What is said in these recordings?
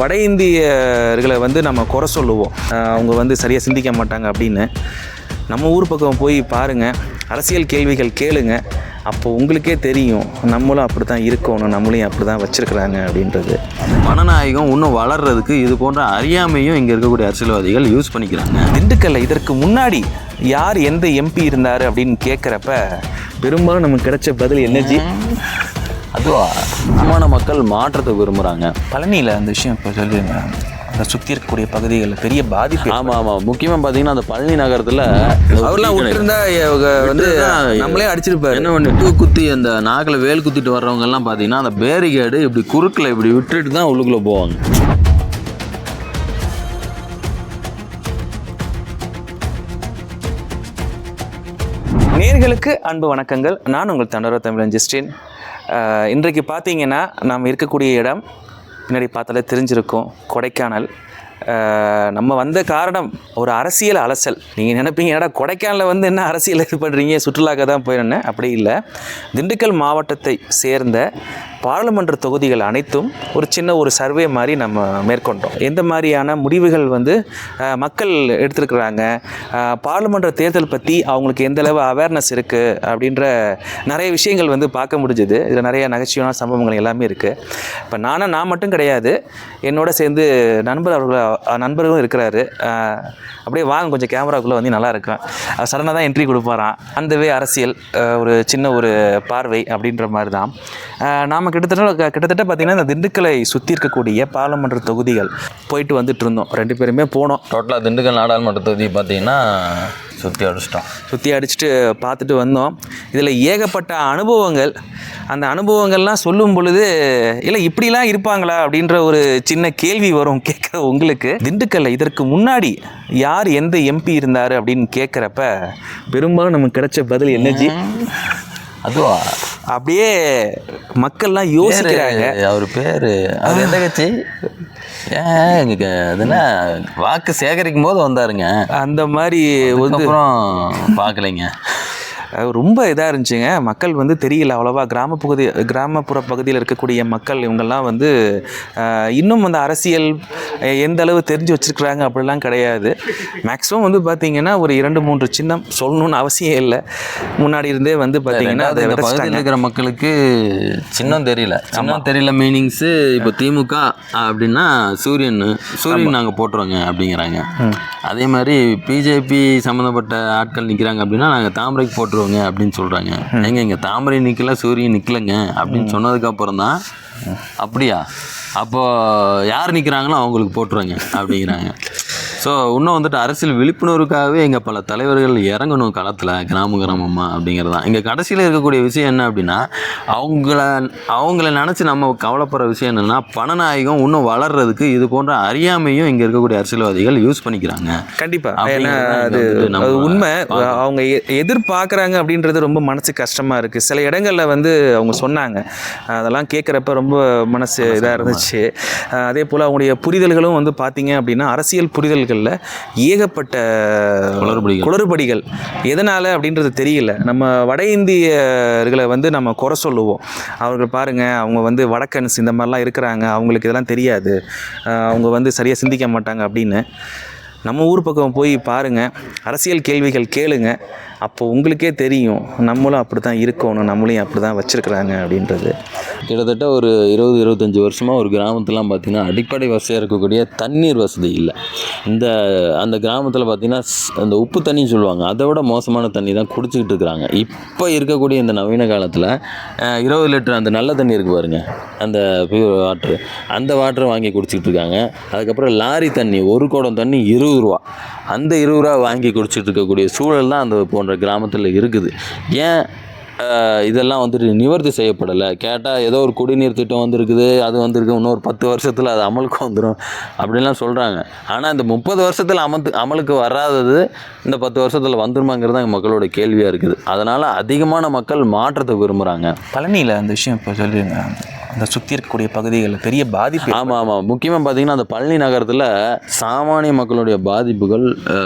வட இந்தியர்களை வந்து நம்ம குறை சொல்லுவோம். அவங்க வந்து சரியாக சிந்திக்க மாட்டாங்க அப்படின்னு. நம்ம ஊர் பக்கம் போய் பாருங்கள் அரசியல் கேள்விகள் கேளுங்க. அப்போ உங்களுக்கே தெரியும். நம்மளும் அப்படி தான் இருக்கணும். நம்மளையும் அப்படி தான் வச்சுருக்குறாங்க அப்படின்றது. மனநாயகம் இன்னும் வளர்றதுக்கு இது போன்ற அறியாமையும் இங்கே இருக்கக்கூடிய அரசியல்வாதிகள் யூஸ் பண்ணிக்கிறாங்க. திண்டுக்கல்ல இதற்கு முன்னாடி யார் எந்த எம்பி இருந்தார் அப்படின்னு கேட்குறப்ப பெரும்பாலும் நமக்கு கிடைச்ச பதில் எனர்ஜி அதுவா? சாமான மக்கள் மாற்றத்தை விரும்புகிறாங்க பழனியில் அந்த விஷயம் இப்போ சொல்லியிருந்தாங்க அந்த சுற்றி இருக்கக்கூடிய பகுதிகளில் பெரிய பாதிப்பு ஆமாம் ஆமாம் முக்கியமாக பார்த்தீங்கன்னா அந்த பழனி நகரத்தில் அவர்லாம் விட்டுருந்தா வந்து நம்மளே அடிச்சிருப்பாரு. என்ன ஒன்று டூ குத்தி அந்த நாக்கில் வேல் குத்திட்டு வர்றவங்க எல்லாம் பார்த்தீங்கன்னா அந்த பேரிகேடு இப்படி குறுக்கில் இப்படி விட்டுட்டு தான் உள்ளுக்குள்ளே போவாங்க. நேர்களுக்கு அன்பு வணக்கங்கள். நான் உங்கள் தண்டரோ தமிழன் ஜஸ்டின். இன்றைக்கு பார்த்தீங்கன்னா நாம் இருக்கக்கூடிய இடம் பின்னாடி பார்த்தாலே தெரிஞ்சிருக்கும் கொடைக்கானல். நம்ம வந்த காரணம் ஒரு அரசியல் அலசல். நீங்கள் நினைப்பீங்க ஏடா கொடைக்கானலில் வந்து என்ன அரசியல் இது பண்ணுறீங்க சுற்றுலாக்க தான் போயிருந்தேன் அப்படி இல்லை. திண்டுக்கல் மாவட்டத்தை சேர்ந்த பாராளுமன்ற தொகுதிகள் அனைத்தும் ஒரு சின்ன ஒரு சர்வே மாதிரி நம்ம மேற்கொண்டோம். எந்த மாதிரியான முடிவுகள் வந்து மக்கள் எடுத்திருக்கிறாங்க? பாராளுமன்ற தேர்தல் பற்றி அவங்களுக்கு எந்த அளவு அவேர்னஸ் இருக்குது அப்படின்ற நிறைய விஷயங்கள் வந்து பார்க்க முடிஞ்சுது. இதில் நிறைய நகைச்சுவையான சம்பவங்கள் எல்லாமே இருக்குது இப்போ நானும் நான் மட்டும் கிடையாது. என்னோட சேர்ந்து நண்பர் அவர்கள் நண்பர்களும் இருக்கிறாரு. அப்படியே வாங்க கொஞ்சம் கேமராக்குள்ளே வந்து நல்லா இருக்கும் சடனாக தான் என்ட்ரி கொடுப்பாராம். அந்தவே அரசியல் ஒரு சின்ன ஒரு பார்வை அப்படின்ற மாதிரி தான் நாம் கிட்டத்தட்ட கிட்டத்தட்ட பார்த்திங்கன்னா இந்த திண்டுக்கலை சுற்றி இருக்கக்கூடிய பாராளுமன்ற தொகுதிகள் போயிட்டு வந்துட்டு இருந்தோம். ரெண்டு பேருமே போனோம். டோட்டலாக திண்டுக்கல் நாடாளுமன்ற தொகுதி பார்த்தீங்கன்னா சுற்றி அடிச்சிட்டோம். சுற்றி அடிச்சுட்டு பார்த்துட்டு வந்தோம். இதில் ஏகப்பட்ட அனுபவங்கள். அந்த அனுபவங்கள்லாம் சொல்லும் பொழுது இல்லை இப்படிலாம் இருப்பாங்களா? அப்படின்ற ஒரு சின்ன கேள்வி வரும் கேட்குற உங்களுக்கு. திண்டுக்கல்ல இதற்கு முன்னாடி யார் எந்த எம்பி இருந்தார் அப்படின்னு கேட்குறப்ப பெரும்பாலும் நமக்கு கிடைச்ச பதில் எனர்ஜி அதுவா? அப்படியே மக்கள்லாம் யோசிக்கிறாங்க. அவர் பேர். அவர் எந்த கட்சி? ஏன் அதுனா வாக்கு சேகரிக்கும் போது வந்தாருங்க. அந்த மாதிரி வந்து பார்க்கலைங்க. ரொம்ப இதாக இருந்துச்சுங்க. மக்கள் வந்து தெரியல அவ்வளோவா. கிராம பகுதி கிராமப்புற பகுதியில் இருக்கக்கூடிய மக்கள் இவங்கெல்லாம் வந்து இன்னும் அந்த அரசியல் எந்த அளவு தெரிஞ்சு வச்சுருக்குறாங்க அப்படிலாம் கிடையாது. மேக்ஸிமம் வந்து பார்த்தீங்கன்னா ஒரு இரண்டு மூன்று சின்னம் சொல்லணும்னு அவசியம் இல்லை. முன்னாடி இருந்தே வந்து பார்த்தீங்கன்னா அதை பகுதியில். இருக்கிற மக்களுக்கு சின்னம் தெரியல. சின்னம் தெரியல மீனிங்ஸு இப்போ திமுக அப்படின்னா சூரியன் சூரியன் நாங்கள் போட்டுருவோங்க அப்படிங்கிறாங்க. அதே மாதிரி பிஜேபி சம்மந்தப்பட்ட ஆட்கள் நிற்கிறாங்க அப்படின்னா நாங்கள் தாமரைக்கு போட்டுருவோங்க அப்படின்னு சொல்கிறாங்க எங்க இங்கே தாமரை நிற்கல சூரியன் நிற்கலைங்க அப்படின்னு சொன்னதுக்கப்புறம் தான் அப்படியா? அப்போ யார் நிற்கிறாங்களோ அவங்களுக்கு போட்டுருவாங்க அப்படிங்கிறாங்க. ஸோ இன்னும் வந்துட்டு அரசியல் விழிப்புணர்வுக்காகவே எங்கள் பல தலைவர்கள் இறங்கணும் களத்தில் கிராம கிராமமாக அப்படிங்கிறது தான் இங்கே கடைசியில் இருக்கக்கூடிய விஷயம் என்ன அப்படின்னா அவங்கள அவங்கள நினச்சி நம்ம கவலைப்படுற விஷயம் என்னென்னா பணநாயகம் இன்னும் வளர்றதுக்கு இது போன்ற அறியாமையும் இங்கே இருக்கக்கூடிய அரசியல்வாதிகள் யூஸ் பண்ணிக்கிறாங்க. கண்டிப்பா. அப்படிங்கிறது ஏன்னா தான் அது இங்க உண்மை. அவங்க எ- எதிர்பார்க்கறாங்க அப்படின்றது ரொம்ப மனசு கஷ்டமா இருக்கு. சில இடங்கள்ல வந்து அவங்க சொன்னாங்க. அதெல்லாம் கேட்குறப்ப ரொம்ப மனசு இதாக இருந்துச்சு. அதே போல் அவங்களுடைய புரிதல்களும் வந்து பார்த்தீங்க அப்படின்னா அரசியல் புரிதல்களில் ஏகப்பட்ட குளறுபடிகள். குளறுபடிகள். எதனால் அப்படின்றது தெரியல. நம்ம வட இந்தியர்களை வந்து நம்ம குறை சொல்லுவோம். அவர்கள் பாருங்க அவங்க வந்து வடக்கன்ஸ் இந்த மாதிரிலாம் இருக்கிறாங்க அவங்களுக்கு இதெல்லாம் தெரியாது. அவங்க வந்து சரியாக சிந்திக்க மாட்டாங்க அப்படின்னு. நம்ம ஊர் பக்கம் போய் பாருங்கள் அரசியல் கேள்விகள் கேளுங்க. அப்போ உங்களுக்கே தெரியும். நம்மளும் அப்படி தான் இருக்கணும். நம்மளையும் அப்படி தான் வச்சுருக்குறாங்க அப்படின்றது. கிட்டத்தட்ட ஒரு இருபது இருபத்தஞ்சி வருஷமாக ஒரு கிராமத்துலாம் பார்த்திங்கன்னா அடிப்படை வசதியாக இருக்கக்கூடிய தண்ணீர் வசதி இல்லை. இந்த அந்த கிராமத்தில் பார்த்திங்கன்னா அந்த உப்பு தண்ணின்னு சொல்லுவாங்க. அதை விட மோசமான தண்ணி தான் குடிச்சிக்கிட்டு இருக்கிறாங்க. இப்போ இருக்கக்கூடிய இந்த நவீன காலத்தில் இருபது லிட்டர் அந்த நல்ல தண்ணி இருக்கு பாருங்க. அந்த பியூர் வாட்ரு அந்த வாட்டரை வாங்கி குடிச்சிக்கிட்டு இருக்காங்க. அதுக்கப்புறம் லாரி தண்ணி ஒரு குடம் தண்ணி இருபது ரூபா. அந்த இருபது ரூபா வாங்கி குடிச்சிட்டு இருக்கக்கூடிய சூழல் தான் அந்த போன்ற கிராமத்தில் இருக்குது. ஏன் இதெல்லாம் வந்துட்டு நிவர்த்தி செய்யப்படலை? கேட்டால் ஏதோ ஒரு குடிநீர் திட்டம் வந்திருக்குது அது வந்திருக்கு இன்னொரு பத்து வருஷத்தில் அது அமலுக்கு வந்துடும் அப்படின்லாம் சொல்கிறாங்க ஆனால் இந்த முப்பது வருஷத்தில் அமத்து அமலுக்கு வராதது இந்த பத்து வருஷத்தில் வந்துருமாங்கிறது தான் மக்களோட கேள்வியாக இருக்குது. அதனால் அதிகமான மக்கள் மாற்றத்தை விரும்புகிறாங்க பழனியில் அந்த விஷயம் இப்போ சொல்லியிருந்தாங்க. அந்த சுற்றி இருக்கக்கூடிய பகுதிகளில் பெரிய பாதிப்பு ஆமாம் ஆமாம் முக்கியமாக பார்த்தீங்கன்னா அந்த பழனி நகரத்தில் சாமானிய மக்களுடைய பாதிப்புகள்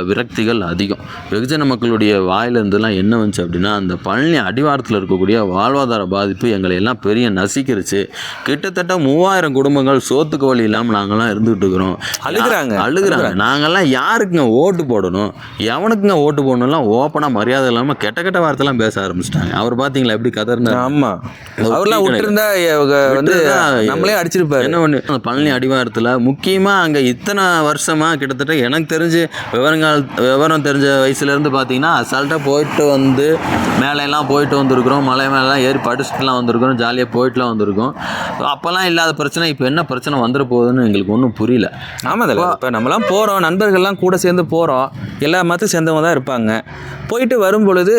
விரக்திகள் அதிகம். வெகுஜன மக்களுடைய வாயிலிருந்துலாம் என்ன வந்துச்சு அப்படின்னா அந்த பழனி அடிவாரத்தில் இருக்கக்கூடிய வாழ்வாதார பாதிப்பு எங்களை எல்லாம் பெரிய நசிக்கிருச்சு. கிட்டத்தட்ட மூவாயிரம் குடும்பங்கள் சோத்துக்கு வழி இல்லாமல் நாங்கள்லாம் இருந்துகிட்டு இருக்கிறோம். அழுகுறாங்க. அழுகுறாங்க. நாங்கள்லாம் யாருக்குங்க ஓட்டு போடணும்? எவனுக்குங்க ஓட்டு போடணும்லாம் ஓப்பனாக மரியாதை இல்லாமல் கெட்ட கெட்ட வார்த்தைலாம் பேச ஆரம்பிச்சிட்டாங்க. அவர் பார்த்தீங்களா எப்படி கதர்னார்? ஆமா. இந்த அவர்லாம் விட்டுருந்தா வந்து நம்மளே அடிச்சிருப்பாரு. என்ன அந்த பழனி அடிவாரத்தில் முக்கியமாக அங்கே இத்தனை வருஷமாக கிட்டத்தட்ட எனக்கு தெரிஞ்சு விவரங்கள் விவரம் தெரிஞ்ச வயசுலேருந்து பார்த்தீங்கன்னா அசால்ட்டாக போயிட்டு வந்து மேலையெல்லாம் போயிட்டு வந்திருக்கிறோம். மலை மேலாம் ஏறி படிச்சுட்டுலாம் வந்திருக்கிறோம். ஜாலியாக போயிட்டுலாம் வந்திருக்கோம். அப்போல்லாம் இல்லாத பிரச்சனை இப்போ என்ன பிரச்சனை வந்துட போகுதுன்னு எங்களுக்கு ஒன்றும் புரியல. ஆமாம் இப்போ நம்மலாம் போகிறோம் நண்பர்கள்லாம் கூட சேர்ந்து போகிறோம் எல்லா மதத்தையும் சேர்ந்தவங்க தான் இருப்பாங்க. போயிட்டு வரும் பொழுது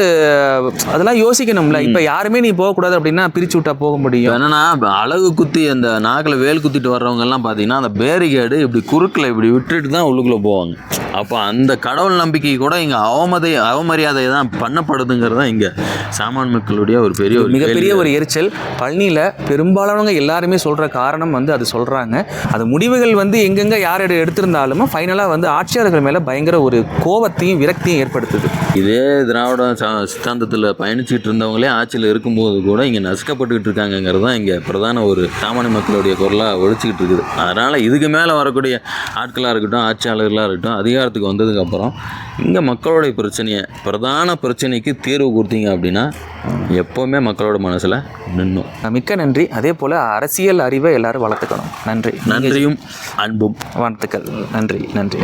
அதெல்லாம் யோசிக்கணும்ல. இப்போ யாருமே நீ போகக்கூடாது அப்படின்னா பிரிச்சு விட்டா போக முடியும். என்னன்னா அழகு குத்தி அந்த நாக்கில் வேல் குத்திட்டு வர்றவங்க எல்லாம் பார்த்தீங்கன்னா அந்த பேரிகேடு இப்படி குறுக்கில் இப்படி விட்டுட்டு தான் உள்ளுக்குள்ளே போவாங்க. அப்போ அந்த கடவுள் நம்பிக்கை கூட இங்கே அவமதை அவமரியாதை தான் பண்ணப்படுதுங்கிறது தான் இங்கே சாமான் மக்களுடைய ஒரு பெரிய ஒரு மிகப்பெரிய. ஒரு எரிச்சல். பழனியில் பெரும்பாலானவங்க எல்லாருமே சொல்கிற காரணம் வந்து அது சொல்கிறாங்க அது முடிவுகள் வந்து எங்கெங்கே யார் எடு எடுத்திருந்தாலும் ஃபைனலாக வந்து ஆட்சியாளர்கள் மேலே பயங்கர ஒரு கோவத்தையும் விரக்தியும் ஏற்படுத்துது. இதே திராவிட சா- சித்தாந்தத்தில் பயணிச்சுட்டு இருந்தவங்களே ஆட்சியில் இருக்கும்போது கூட இங்கே நசுக்கப்பட்டுக்கிட்டு இருக்காங்கங்கிறது தான் இங்கே பிரதான ஒரு சாமானிய மக்களுடைய குரலாக ஒழிச்சிக்கிட்டு இருக்குது. அதனால் இதுக்கு மேலே வரக்கூடிய ஆட்களாக இருக்கட்டும் ஆட்சியாளர்களாக இருக்கட்டும் அதிகாரத்துக்கு வந்ததுக்கப்புறம் இங்கே மக்களுடைய பிரச்சனையை பிரதான பிரச்சனைக்கு தீர்வு கொடுத்தீங்க அப்படின்னா எப்போவுமே மக்களோட மனசில் நின்றும் மிக்க நன்றி. அதே போல் அரசியல் அறிவை எல்லாரும் வளர்த்துக்கணும். நன்றி. நன்றியும் அன்பும். வாழ்த்துக்கள். நன்றி. நன்றி.